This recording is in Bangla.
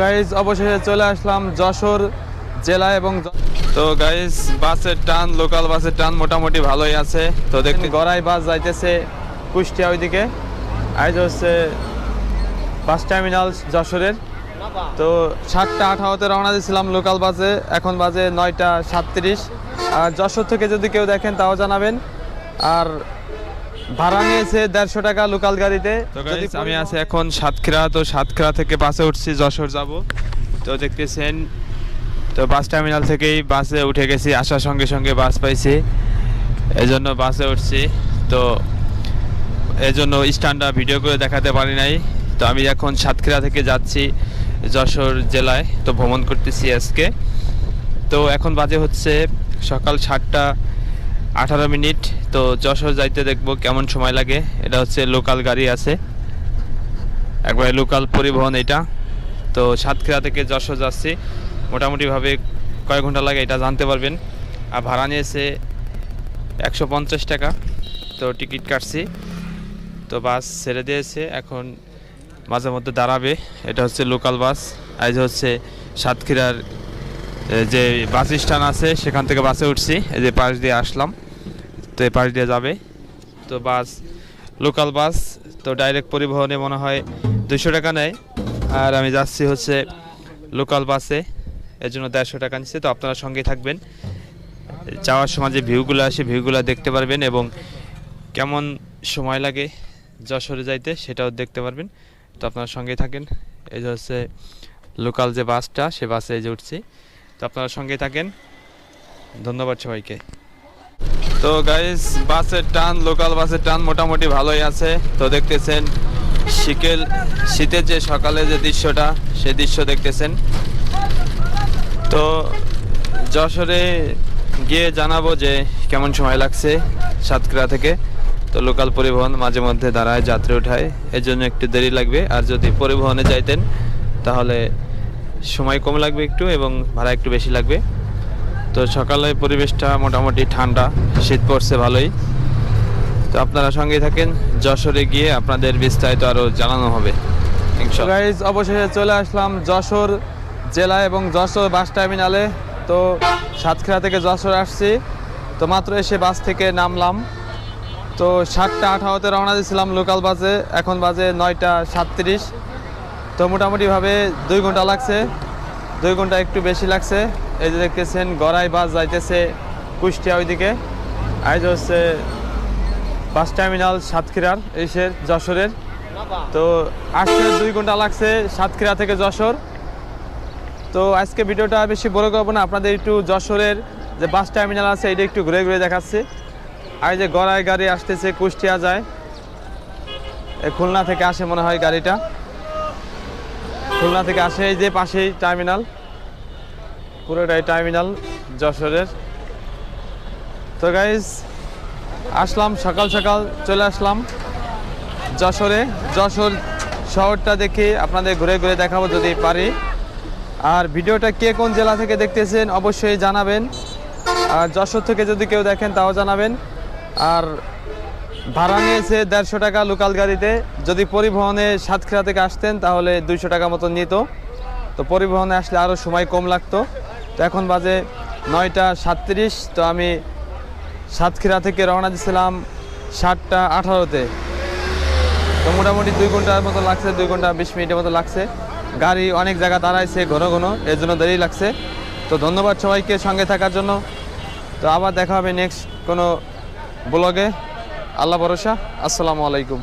গাইজ অবশেষে চলে আসলাম যশোর জেলা এবং তো গাইজ বাসের টান লোকাল বাসের টান মোটামুটি ভালোই আছে। তো দেখুন। গড়াই বাস যাইতেছে কুষ্টিয়া ওইদিকে। আজ হচ্ছে বাস টার্মিনাল যশোরের। তো সাতটা আঠারোতে রওনা দিয়েছিলাম লোকাল বাসে। এখন বাজে নয়টা সাতত্রিশ। আর যশোর থেকে যদি কেউ দেখেন তাও জানাবেন। আর ভাড়া নিয়েছে দেড়শো টাকা লোকাল গাড়িতে। আমি আছি এখন সাতক্ষীরা তো সাতক্ষীরা থেকে বাসে উঠছি যশোর যাব। তো দেখতেছেন তো বাস টার্মিনাল থেকেই বাসে উঠে গেছি আসার সঙ্গে সঙ্গে বাস পাইছি। এই জন্য বাসে উঠছি। তো এই জন্য স্ট্যান্ডটা ভিডিও করে দেখাতে পারি নাই। তো আমি এখন সাতক্ষীরা থেকে যাচ্ছি যশোর জেলায় তো ভ্রমণ করতেছি আজকে। তো এখন বাজে হচ্ছে সকাল সাতটা। আঠারো মিনিট। তো যশোর যাইতে দেখব কেমন সময় লাগে। এটা হচ্ছে লোকাল গাড়ি আছে। একবারে লোকাল পরিবহন এটা। তো সাতক্ষীরা থেকে যশোর যাচ্ছি। মোটামুটিভাবে কয় ঘণ্টা লাগে এটা জানতে পারবেন। আর ভাড়া নিয়েছে একশো পঞ্চাশ টাকা। তো টিকিট কাটছি। তো বাস ছেড়ে দিয়েছে। এখন মাঝে মধ্যে দাঁড়াবে। এটা হচ্ছে লোকাল বাস। আজ হচ্ছে সাতক্ষীরার যে বাস স্ট্যান্ড আছে, সেখান থেকে বাসে উঠছি। এই যে পাশ দিয়ে আসলাম। তো এই পাশ দিয়ে যাবে। তো বাস লোকাল বাস, তো ডাইরেক্ট পরিবহনে মনে হয় দুশো টাকা নেয়। আর আমি যাচ্ছি হচ্ছে লোকাল বাসে, এর জন্য দেড়শো টাকা নিচ্ছে। তো আপনারা সঙ্গে থাকবেন। যাওয়ার সময় যে ভিউগুলো আসে, ভিউগুলো দেখতে পারবেন এবং কেমন সময় লাগে যশোরে যাইতে সেটাও দেখতে পারবেন। তো আপনারা সঙ্গে থাকেন। এই যে হচ্ছে লোকাল যে বাসটা, সে বাসে যে উঠছি। তো আপনারা সঙ্গেই থাকেন। ধন্যবাদ সবাইকে। তো গাইস বাসের টান লোকাল বাসের টান মোটামুটি ভালোই আছে। তো দেখতেছেন শীতের শীতের যে সকালে যে দৃশ্যটা, সেই দৃশ্য দেখতেছেন। তো যশোরে গিয়ে জানাব যে কেমন সময় লাগছে সাতক্ষীরা থেকে। তো লোকাল পরিবহন মাঝে মধ্যে দাঁড়ায়, যাত্রী ওঠায়। এর জন্য একটু দেরি লাগবে। আর যদি পরিবহনে যাইতেন, তাহলে সময় কম লাগবে একটু এবং ভাড়া একটু বেশি লাগবে। তো সকালে পরিবেশটা মোটামুটি ঠান্ডা শীত পড়ছে ভালোই। তো আপনারা সঙ্গে থাকেন যশোরে গিয়ে আপনাদের বিস্তারিত আরও জানানো হবে। গাইজ অবশেষে চলে আসলাম যশোর জেলা এবং যশোর বাস টার্মিনালে। তো সাতক্ষীরা থেকে যশোর আসছি। তো মাত্র এসে বাস থেকে নামলাম। তো সাতটা আঠারোতে রওনা দিয়েছিলাম লোকাল বাসে এখন বাজে নয়টা সাতত্রিশ। তো মোটামুটিভাবে দুই ঘণ্টা লাগছে। দুই ঘণ্টা একটু বেশি লাগছে। এই যে দেখতেছেন, গড়াই বাস যাইতেছে কুষ্টিয়া ওইদিকে। আজ হচ্ছে বাস টার্মিনাল সাতক্ষীরার এসের যশোরের। তো আসতে দুই ঘণ্টা লাগছে সাতক্ষীরা থেকে যশোর। তো আজকে ভিডিওটা বেশি বড় করব না, আপনাদের একটু যশোরের যে বাস টার্মিনাল আছে, এটা একটু ঘুরে ঘুরে দেখাচ্ছি। আর যে গড়াই গাড়ি আসতেছে কুষ্টিয়া যায়। খুলনা থেকে আসে মনে হয় গাড়িটা। খুলনা থেকে আসে এই যে পাশেই টার্মিনাল। পুরোটাই টার্মিনাল যশোরের। তো গাইজ আসলাম, সকাল সকাল চলে আসলাম যশোরে। যশোর শহরটা দেখে আপনাদের ঘুরে ঘুরে দেখাবো যদি পারি। আর ভিডিওটা কে কোন জেলা থেকে দেখতেছেন অবশ্যই জানাবেন। আর যশোর থেকে যদি কেউ দেখেন তাও জানাবেন। আর ভাড়া নিয়েছে দেড়শো টাকা লোকাল গাড়িতে। যদি পরিবহনে সাতক্ষীরা থেকে আসতেন তাহলে দুইশো টাকা মতো নিত। তো পরিবহনে আসলে আরও সময় কম লাগতো। তো এখন বাজে নয়টা সাতত্রিশ, তো আমি সাতক্ষীরা থেকে রওনা দিয়েছিলাম সাতটা আঠারোতে। তো মোটামুটি দুই ঘণ্টার মতো লাগছে, দুই ঘণ্টা বিশ মিনিটের মতো লাগছে। গাড়ি অনেক জায়গা দাঁড়াইছে ঘন ঘন এর জন্য দেরি লাগছে। তো ধন্যবাদ সবাইকে সঙ্গে থাকার জন্য। তো আবার দেখা হবে নেক্সট কোনো ব্লগে। আল্লাহ ভরসা। আসসালামু আলাইকুম।